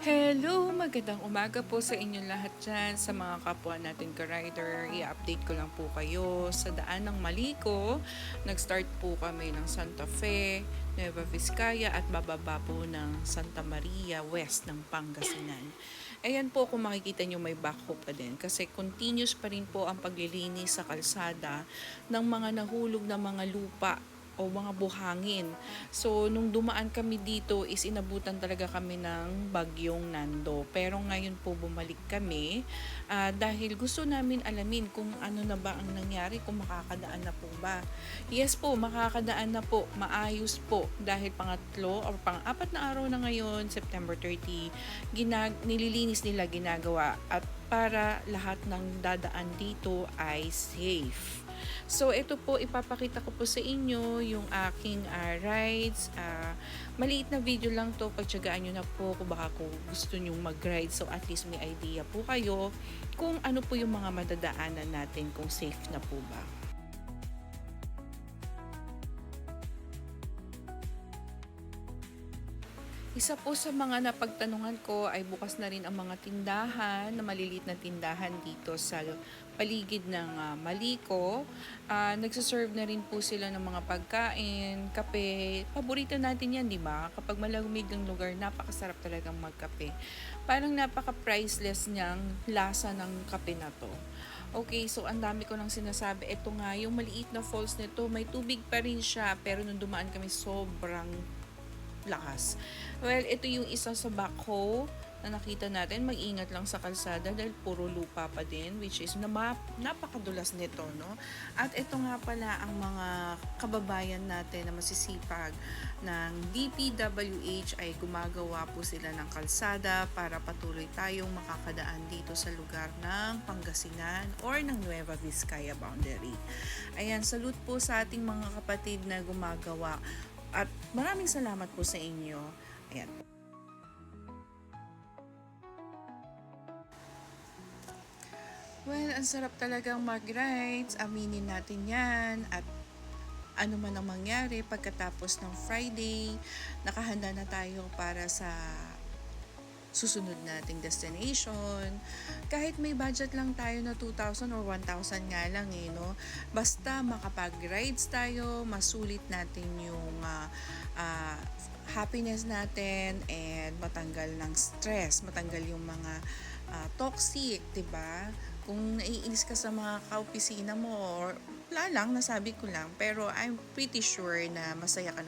Hello! Magandang umaga po sa inyo lahat dyan, sa mga kapwa natin ka-rider. I-update ko lang po kayo sa daan ng Maliko. Nag-start po kami ng Santa Fe, Nueva Vizcaya at bababa po ng Santa Maria West ng Pangasinan. Ayan po kung makikita nyo may backhoe pa din kasi continuous pa rin po ang paglilinis sa kalsada ng mga nahulog na mga lupa o mga buhangin. So, nung dumaan kami dito is inabutan talaga kami ng bagyong Nando. Pero ngayon po bumalik kami ah, dahil gusto namin alamin kung ano na ba ang nangyari, kung makakadaan na po ba. Yes po, makakadaan na po, maayos po dahil pangatlo or pang-apat na araw na ngayon, September 30, ginag nililinis nila ginagawa at para lahat ng dadaan dito ay safe. So, ito po, ipapakita ko po sa inyo yung aking ah, rides. Ah, maliit na video lang to. Pagtsagaan nyo na po kung baka kung gusto nyo mag-ride. So, at least may idea po kayo kung ano po yung mga madadaanan natin, kung safe na po ba. Isa po sa mga napagtanungan ko ay bukas na rin ang mga tindahan, na maliliit na tindahan dito sa paligid ng ah, Maliko. Ah, nagsaserve na rin po sila ng mga pagkain, kape. Paborito natin yan, di ba? Kapag malamig ang lugar, napakasarap talagang magkape. Parang napaka-priceless niyang lasa ng kape na to. Okay, so ang dami ko nang sinasabi. Ito nga, yung maliit na falls nito, may tubig pa rin siya. Pero nung dumaan kami, sobrang lakas. Well, ito yung isa sa backhoe na nakita natin. Mag-ingat lang sa kalsada dahil puro lupa pa din, which is napakadulas nito, no? At ito nga pala ang mga kababayan natin na masisipag ng DPWH ay gumagawa po sila ng kalsada para patuloy tayong makakadaan dito sa lugar ng Pangasinan or ng Nueva Vizcaya boundary. Ayan, salute po sa ating mga kapatid na gumagawa at maraming salamat po sa inyo. Ayan. Well, ang sarap talagang mag-rides. Aminin natin yan. At ano man ang mangyari pagkatapos ng Friday, nakahanda na tayo para sa susunod nating destination. Kahit may budget lang tayo na 2,000 or 1,000 nga lang eh, no? Basta makapag-rides tayo, masulit natin yung ah, ah, happiness natin and matanggal ng stress, matanggal yung mga ah, toxic, 'di ba? Kung naiinis ka sa mga kaopisina mo or wala lang, nasabi ko lang, pero I'm pretty sure na masaya ka